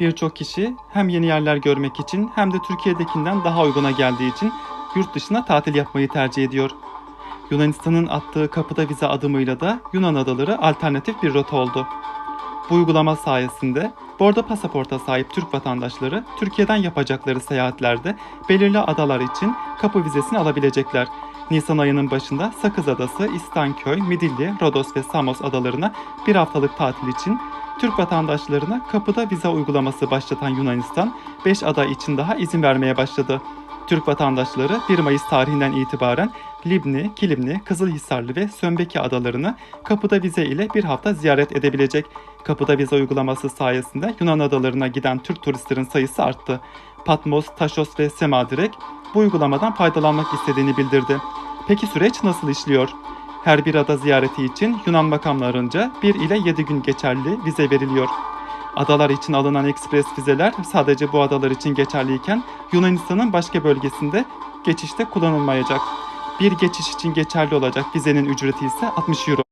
Birçok kişi hem yeni yerler görmek için hem de Türkiye'dekinden daha uyguna geldiği için yurt dışına tatil yapmayı tercih ediyor. Yunanistan'ın attığı kapıda vize adımıyla da Yunan adaları alternatif bir rota oldu. Bu uygulama sayesinde bordo pasaporta sahip Türk vatandaşları Türkiye'den yapacakları seyahatlerde belirli adalar için kapı vizesini alabilecekler. Nisan ayının başında Sakız Adası, İstanköy, Midilli, Rodos ve Samos adalarına bir haftalık tatil için Türk vatandaşlarına kapıda vize uygulaması başlatan Yunanistan 5 ada için daha izin vermeye başladı. Türk vatandaşları 1 Mayıs tarihinden itibaren Libni, Kilimni, Kızılhisarlı ve Sömbeki adalarını kapıda vize ile bir hafta ziyaret edebilecek. Kapıda vize uygulaması sayesinde Yunan adalarına giden Türk turistlerin sayısı arttı. Patmos, Taşos ve Semadirek bu uygulamadan faydalanmak istediğini bildirdi. Peki süreç nasıl işliyor? Her bir ada ziyareti için Yunan makamlarınca 1 ile 7 gün geçerli vize veriliyor. Adalar için alınan ekspres vizeler sadece bu adalar için geçerliyken Yunanistan'ın başka bölgesinde geçişte kullanılmayacak. Bir geçiş için geçerli olacak vizenin ücreti ise 60 euro.